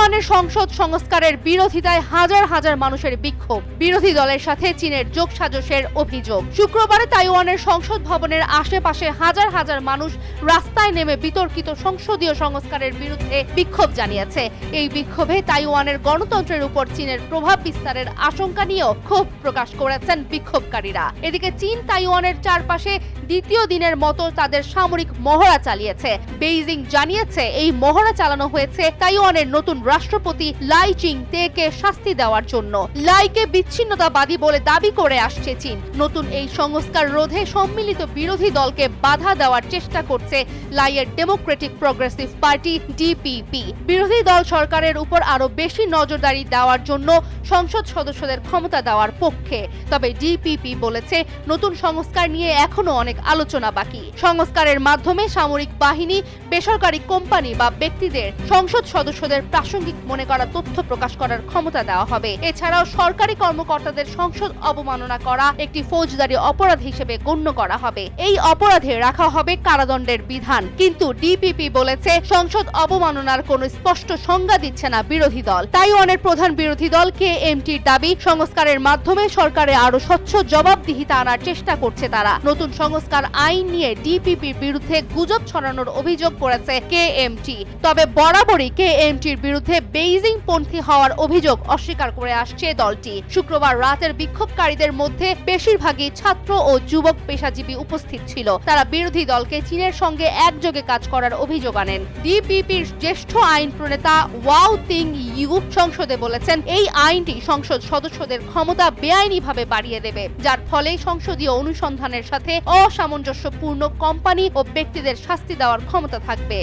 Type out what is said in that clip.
তাইওয়ানের সংসদ সংস্কারের বিরোধিতায় হাজার হাজার মানুষের বিক্ষোভ। বিরোধী দলের সাথে চীনের যোগসাজশের অভিযোগ। শুক্রবারে তাইওয়ানের সংসদ ভবনের আশেপাশে হাজার হাজার মানুষ রাস্তায় নেমে বিতর্কিত সংসদীয় সংস্কারের বিরুদ্ধে বিক্ষোভ জানিয়েছে। এই বিক্ষোভে তাইওয়ানের গণতন্ত্রের উপর চীনের প্রভাব বিস্তারের আশঙ্কা নিয়েও ক্ষোভ প্রকাশ করেছেন বিক্ষোভকারীরা। এদিকে চীন তাইওয়ানের চারপাশে দ্বিতীয় দিনের মতো তাদের সামরিক মহড়া চালিয়েছে। বেইজিং জানিয়েছে, এই মহড়া চালানো হয়েছে তাইওয়ানের নতুন রাষ্ট্রপতি লাই চিং তেকে শাস্তি দেওয়ার জন্য। লাইকে বিচ্ছিন্নতাবাদী বলে দাবি করে আসছে চীন। নতুন এই সংস্কার রোধে সম্মিলিত বিরোধী দলকে বাধা দেওয়ার চেষ্টা করছে লাইয়ের ডেমোক্রেটিক প্রগ্রেসিভ পার্টি ডিপিপি। বিরোধী দল সরকারের উপর আরও বেশি নজরদারি দেওয়ার জন্য সংসদ সদস্যদের ক্ষমতা দেওয়ার পক্ষে। তবে ডিপিপি বলেছে, নতুন সংস্কার নিয়ে এখনও অনেক আলোচনা বাকি। সংস্কারের মাধ্যমে সামরিক বাহিনী, বেসরকারি কোম্পানি বা ব্যক্তিদের সংসদ সদস্যদের প্রাসঙ্গিক মনে করা তথ্য প্রকাশ করার ক্ষমতা দেওয়া হবে। এছাড়াও সরকারি কর্মকর্তাদের সংসদ অবমাননা করা একটি ফৌজদারি অপরাধ হিসেবে গণ্য করা হবে। এই অপরাধে রাখা হবে কারাদণ্ডের বিধান। কিন্তু ডিপিপি বলেছে, সংসদ অবমাননার কোনো স্পষ্ট সংজ্ঞা দিচ্ছে না বিরোধী দল। তাইওয়ানের প্রধান বিরোধী দল কে এমটির দাবি, সংস্কারের মাধ্যমে সরকারে আরও স্বচ্ছ জবাবদিহিতা আনার চেষ্টা করছে তারা। নতুন সংস্কার আইন নিয়ে ডিপিপির বিরুদ্ধে গুজব ছড়ানোর অভিযোগ করেছে কে এমটি তবে বরাবরই কে এমটির বিরুদ্ধে বেইজিং পন্থী হওয়ার অভিযোগ অস্বীকার করে আসছে দলটি। শুক্রবার রাতের বিক্ষোভকারীদের মধ্যে বেশিরভাগই ছাত্র ও যুবক পেশাজীবী উপস্থিত ছিল। তারা বিরোধী দলকে চীনের সঙ্গে একযোগে কাজ করার অভিযোগ আনেন। ডিপিপির জ্যেষ্ঠ আইন প্রণেতা ওয়াও তিং ইউ সংসদে বলেছেন, এই আইনটি সংসদ সদস্যদের ক্ষমতা বেআইনিভাবে বাড়িয়ে দেবে, যার ফলে সংসদীয় অনুসন্ধানের সাথে অসামঞ্জস্যপূর্ণ কোম্পানি ও ব্যক্তিদের শাস্তি দেওয়ার ক্ষমতা থাকবে।